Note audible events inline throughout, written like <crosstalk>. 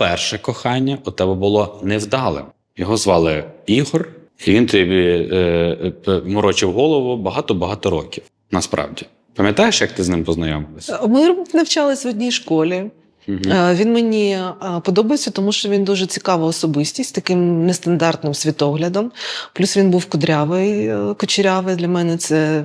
перше кохання у тебе було невдалим. Його звали Ігор, і він тобі е, е, морочив голову багато-багато років. Насправді. Пам'ятаєш, як ти з ним познайомилася? Ми навчались в одній школі. Е, Він мені е, подобається, тому що він дуже цікава особистість, таким нестандартним світоглядом. Плюс він був кудрявий, кучерявий. Для мене це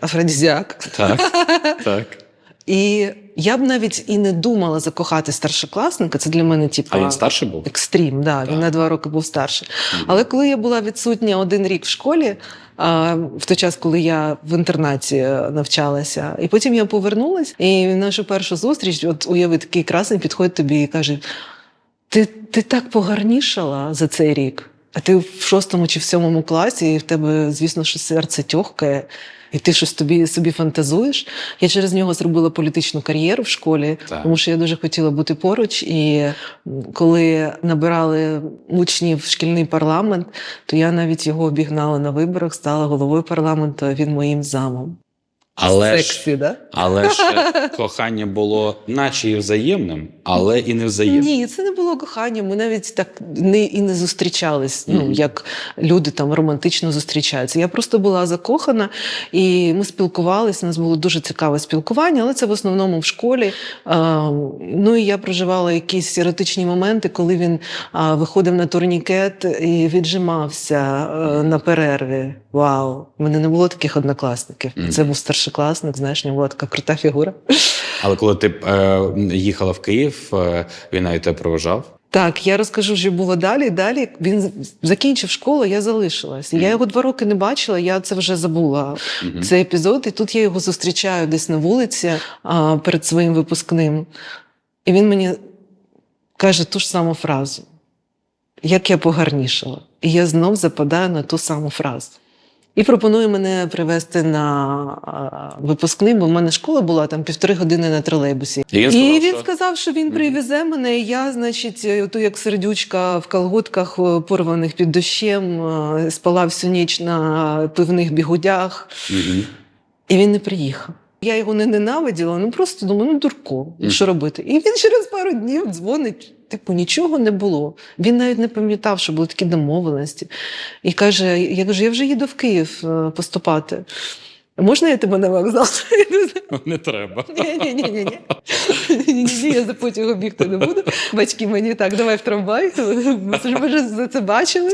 афродізіак. Так, <laughs> так. І я б навіть і не думала закохати старшокласника. Це для мене типу, А він старший був? екстрім. Да, Так. Він на два роки був старший. Мгм. Але коли я була відсутня один рік в школі, а, в той час, коли я в інтернаті е, навчалася, і потім я повернулась, і нашу першу зустріч, от уяви, такий красний підходить тобі і каже: ти, ти так погарнішала за цей рік. А ти в шостому чи в сьомому класі, і в тебе, звісно, що серце тьохкає, і ти щось тобі собі фантазуєш. Я через нього зробила політичну кар'єру в школі, Так. тому що я дуже хотіла бути поруч. І коли набирали учнів в шкільний парламент, то я навіть його обігнала на виборах, стала головою парламенту, а він моїм замом. Але ж, да? але ж <laughs> кохання було наче і взаємним, але і невзаємним. Ні, це не було кохання. Ми навіть так не і не зустрічались. Ну як люди там романтично зустрічаються. Я просто була закохана, і ми спілкувалися. У нас було дуже цікаве спілкування, але це в основному в школі. А, ну і я проживала якісь еротичні моменти, коли він а, виходив на турнікет і віджимався е, на перерві. Вау! У мене не було таких однокласників. Мгм. Це був старшокласник. Знаєш, у нього така крута фігура. Але коли ти е, їхала в Київ, е, він навіть тебе проважав. Так, я розкажу, що було далі. Далі він закінчив школу, я залишилась. Я його два роки не бачила, я це вже забула. Мгм. Цей епізод, і тут я його зустрічаю десь на вулиці а, перед своїм випускним. І він мені каже ту ж саму фразу: як я погарнішала. І я знов западаю на ту саму фразу. І пропонує мене привезти на випускний, бо в мене школа була там півтори години на тролейбусі. І він І сказав, він що- сказав, що він привезе мене, і я, значить, ту як сердючка в колготках, порваних під дощем, спала всю ніч на пивних бігудях, Мгм. і він не приїхав. Я його не ненавиділа, ну просто думаю, ну дурко, що робити? І він через пару днів дзвонить. Типу, нічого не було. Він навіть не пам'ятав, що були такі домовленості. І каже: я кажу, я вже їду в Київ е, поступати. Можна я тебе на вокзал? <laughs> Не треба. <laughs> Ні, ні, ні, ні, ні. Я за потягом бігти не буду. Батьки мені так, давай в трамвай. Ми ж за це бачили.